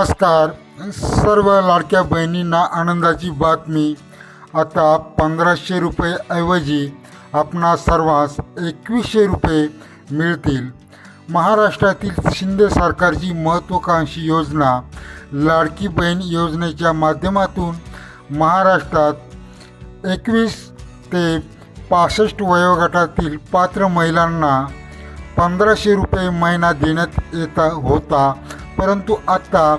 नमस्कार. सर्व लाडक्या बहिणींना आनंदाची बातमी. आता पंधराशे रुपयेऐवजी आपणा सर्वांस एकवीसशे रुपये मिळतील. महाराष्ट्रातील शिंदे सरकारची महत्त्वाकांक्षी योजना लाडकी बहीण योजनेच्या माध्यमातून महाराष्ट्रात एकवीस ते पासष्ट वयोगटातील पात्र महिलांना पंधराशे रुपये महिना देण्यात येता होता. परंतु आत्ता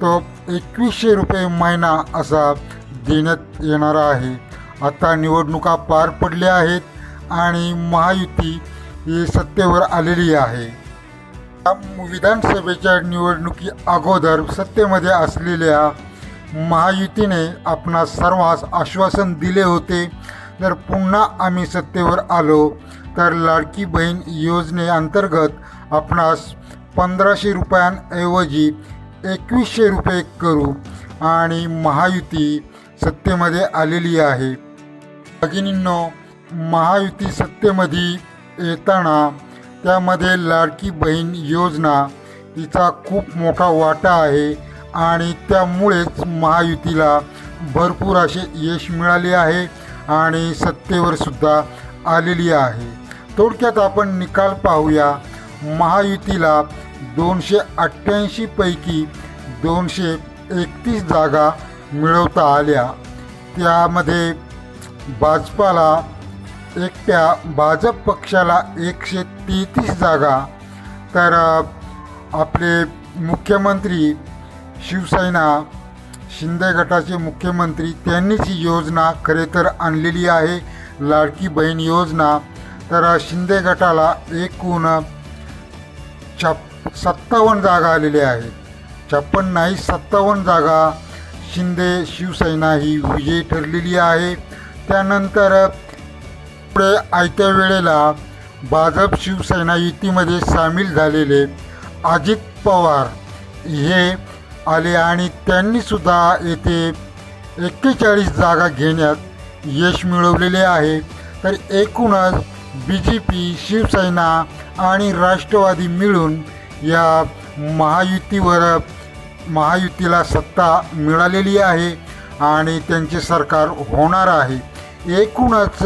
तो एकवीसशे रुपये महिना असा देण्यात येणार आहे. आता निवडणुका पार पडल्या आहेत आणि महायुती ही सत्तेवर आलेली आहे. विधानसभेच्या निवडणुकी अगोदर सत्तेमध्ये असलेल्या महायुतीने आपणा सर्वांस आश्वासन दिले होते. जर पुन्हा आम्ही सत्तेवर आलो. तर लाडकी बहीण योजनेअंतर्गत आपणास पंधराशे रुपयांऐवजी एकवीसशे रुपये करू आणि महायुती सत्तेमध्ये आलेली आहे. भगिनींनो महायुती सत्तेमध्ये येताना त्यामध्ये लाडकी बहीण योजना तिचा खूप मोठा वाटा आहे आणि त्यामुळेच महायुतीला भरपूर असे यश मिळाले आहे आणि सत्तेवर सुद्धा आलेली आहे. थोडक्यात आपण निकाल पाहूया. महायुतीला दोनशे अठ्ठ्याऐंशीपैकी दोनशे एकतीस जागा मिळवता आल्या. त्यामध्ये भाजपाला एकट्या भाजप पक्षाला एकशे तेहतीस जागा तर आपले मुख्यमंत्री शिवसेना शिंदे गटाचे मुख्यमंत्री त्यांनीच ही योजना खरे तर आणलेली आहे. लाडकी बहीण योजना तर शिंदे गटाला एकूण छप सत्तावन्न जागा आलेल्या आहेत. छप्पन्न नाही सत्तावन्न जागा शिंदे शिवसेना ही विजयी ठरलेली आहे. त्यानंतर पुढे आयत्या वेळेला भाजप शिवसेना युतीमध्ये सामील झालेले अजित पवार हे आले आणि त्यांनीसुद्धा येथे एक्केचाळीस जागा घेण्यात यश मिळवलेले आहे. तर एकूणच बी जे पी शिवसेना आणि राष्ट्रवादी मिळून या महायुतीवर महायुतीला सत्ता मिळालेली आहे आणि त्यांचे सरकार होणार आहे. एकूणच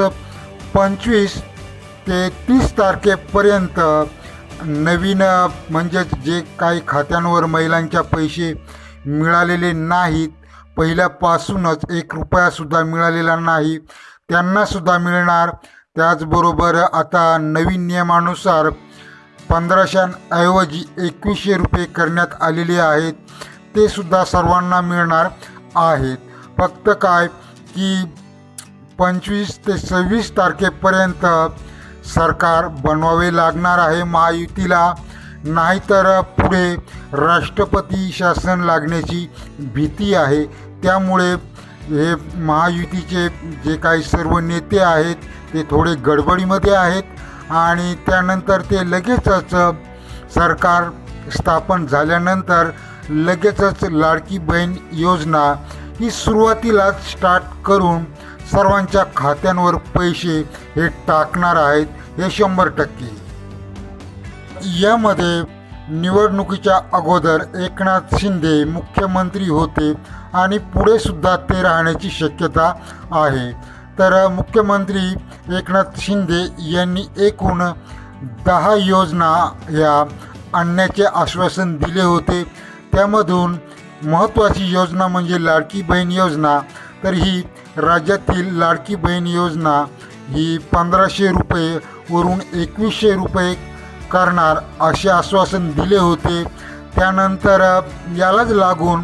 पंचवीस ते तीस तारखेपर्यंत नवीन म्हणजेच जे काही खात्यांवर महिलांच्या पैसे मिळालेले नाहीत पहिल्यापासूनच एक रुपयासुद्धा मिळालेला नाही त्यांनासुद्धा मिळणार. त्याचबरोबर आता नवीन नियमानुसार पंधराशेऐवजी एकवीसशे रुपये करण्यात आलेले आहेत. ते सुद्धा सर्वांना मिळणार आहेत. फक्त काय की पंचवीस ते सव्वीस तारखेपर्यंत सरकार बनवावे लागणार आहे महायुतीला. नाहीतर पुढे राष्ट्रपती शासन लागण्याची भीती आहे. त्यामुळे हे महायुतीचे जे काही सर्व नेते आहेत ते थोडे गडबडीमध्ये आहेत. आणि त्यानंतर ते लगेचच सरकार स्थापन झाल्यानंतर लगेचच लाडकी बहीण योजना ही सुरुवातीलाच स्टार्ट करून सर्वांच्या खात्यांवर पैसे हे टाकणार आहेत हे शंभर टक्के. यामध्ये निवडणुकीच्या अगोदर एकनाथ शिंदे मुख्यमंत्री होते आणि पुढे सुद्धा ते राहण्याची शक्यता आहे. तर मुख्यमंत्री एकनाथ शिंदे यांनी एकूण दहा योजना या आणण्याचे आश्वासन दिले होते. त्यामधून महत्त्वाची योजना म्हणजे लाडकी बहीण योजना. तर ही राज्यातील लाडकी बहीण योजना ही पंधराशे रुपये वरून एकवीसशे रुपये करणार असे आश्वासन दिले होते. त्यानंतर यालाच लागून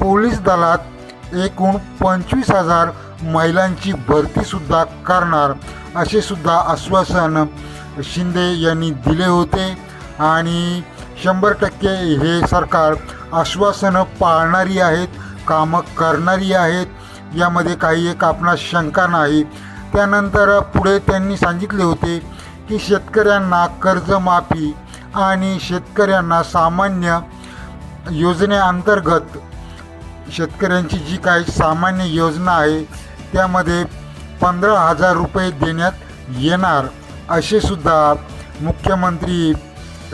पोलीस दलात एकूण पंचवीस हजार महिलांची भरतीसुद्धा करणार असे सुद्धा आश्वासन शिंदे यांनी दिले होते. आणि शंभर टक्के हे सरकार आश्वासनं पाळणारी आहेत कामं करणारी आहेत. यामध्ये काही एक आपणास शंका नाही. त्यानंतर पुढे त्यांनी सांगितले होते की शेतकऱ्यांना कर्जमाफी आणि शेतकऱ्यांना सामान्य योजनेअंतर्गत शेतकऱ्यांची जी काही सामान्य योजना आहे त्यामध्ये पंधरा हजार रुपये देण्यात येणार असे सुद्धा मुख्यमंत्री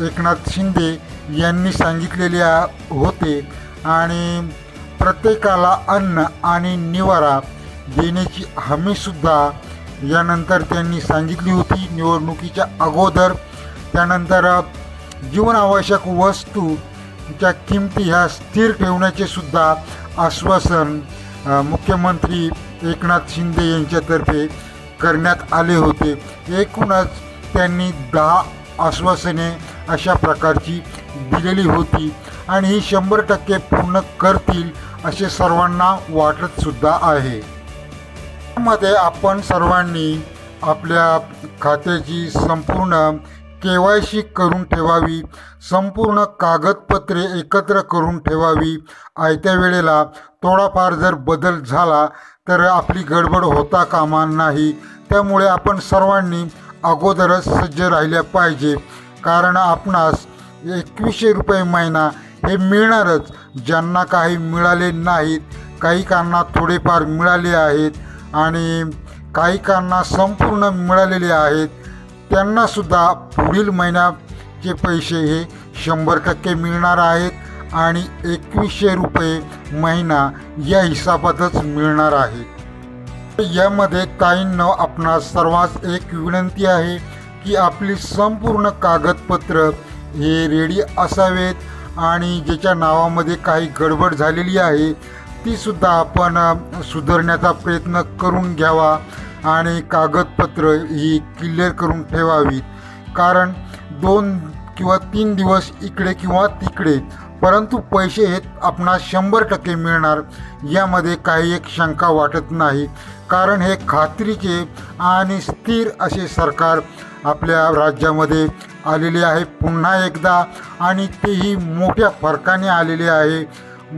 एकनाथ शिंदे यांनी सांगितलेले होते. आणि प्रत्येकाला अन्न आणि निवारा देण्याची हमीसुद्धा यानंतर त्यांनी सांगितली होती. निवडणुकीच्या अगोदर त्यानंतर जीवनावश्यक वस्तूच्या किमती ह्या स्थिर ठेवण्याचे सुद्धा आश्वासन मुख्यमंत्री एकनाथ शिंदे यांच्यातर्फे करण्यात आले होते. एकूणच त्यांनी दहा आश्वासने अशा प्रकारची दिलेली होती आणि ही शंभर टक्के पूर्ण करतील असे सर्वांना वाटत सुद्धा आहे. मध्ये आपण सर्वांनी आपल्या खात्याची संपूर्ण के वाय सी करून ठेवावी संपूर्ण कागदपत्रे एकत्र करून ठेवावी. आयत्या वेळेला थोडाफार जर बदल झाला तर आपली गडबड होता कामा नाही. त्यामुळे आपण सर्वांनी अगोदरच सज्ज राहिल्या पाहिजे. कारण आपणास एकवीसशे रुपये महिना हे मिळणारच. ज्यांना काही मिळाले नाहीत काहीकांना थोडेफार मिळाले आहेत आणि काही कांना संपूर्ण मिळालेले आहेत त्यांनासुद्धा पुढील महिन्याचे पैसे हे शंभर टक्के मिळणार आहेत आणि एकवीसशे रुपये महिना या हिसाबातच मिळणार आहे. यामध्ये ताईंनो आपणास सर्वांस एक विनंती आहे की आपली संपूर्ण कागदपत्र हे रेडी असावेत आणि ज्याच्या नावामध्ये काही गडबड झालेली आहे तीसुद्धा आपण सुधारण्याचा प्रयत्न करून घ्यावा. आणि कागदपत्र ही क्लिअर करून ठेवावीत. कारण दोन किंवा तीन दिवस इकडे किंवा तिकडे परंतु पैसे हे आपणास शंभर टक्के मिळणार यामध्ये काही एक शंका वाटत नाही. कारण हे खात्रीचे आणि स्थिर असे सरकार आपल्या राज्यामध्ये आलेले आहे पुन्हा एकदा आणि तेही मोठ्या फरकाने आलेले आहे.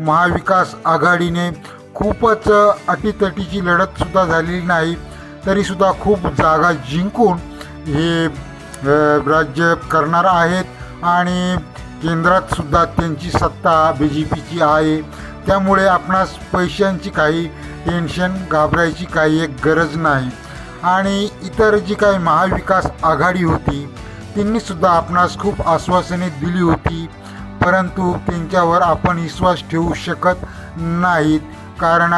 महाविकास आघाडीने खूपच अटीतटीची लढतसुद्धा झालेली नाही. तरीसुद्धा खूप जागा जिंकून हे राज्य करणार आहेत आणि केंद्रातसुद्धा त्यांची सत्ता बी जे पीची आहे. त्यामुळे आपणास पैशांची काही टेन्शन घाबरायची काही एक गरज नाही. आणि इतर जी काही महाविकास आघाडी होती त्यांनीसुद्धा आपणास खूप आश्वासने दिली होती. परंतु त्यांच्यावर आपण विश्वास ठेवू शकत नाहीत. कारण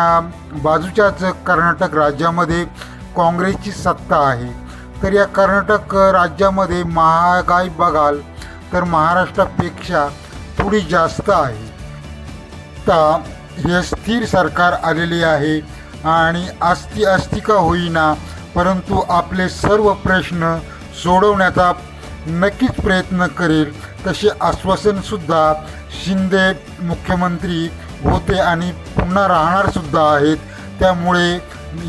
बाजूच्याच कर्नाटक राज्यामध्ये काँग्रेसची सत्ता आहे. तर या कर्नाटक राज्यामध्ये महागाई बघाल तर महाराष्ट्रापेक्षा थोडी जास्त आहे. तर हे स्थिर सरकार आलेले आहे आणि आस्ती आस्तिका होईना परंतु आपले सर्व प्रश्न सोडवण्याचा नक्कीच प्रयत्न करेल तसे आश्वासनसुद्धा शिंदे मुख्यमंत्री होते आणि पुन्हा राहणारसुद्धा आहेत. त्यामुळे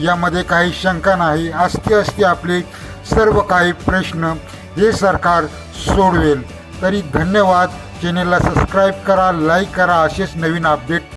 यामध्ये काही शंका नाही. असते असते आपले सर्व काही प्रश्न हे सरकार सोडवेल. तरी धन्यवाद. चॅनेलला सबस्क्राईब करा लाईक करा. असेच नवीन अपडेट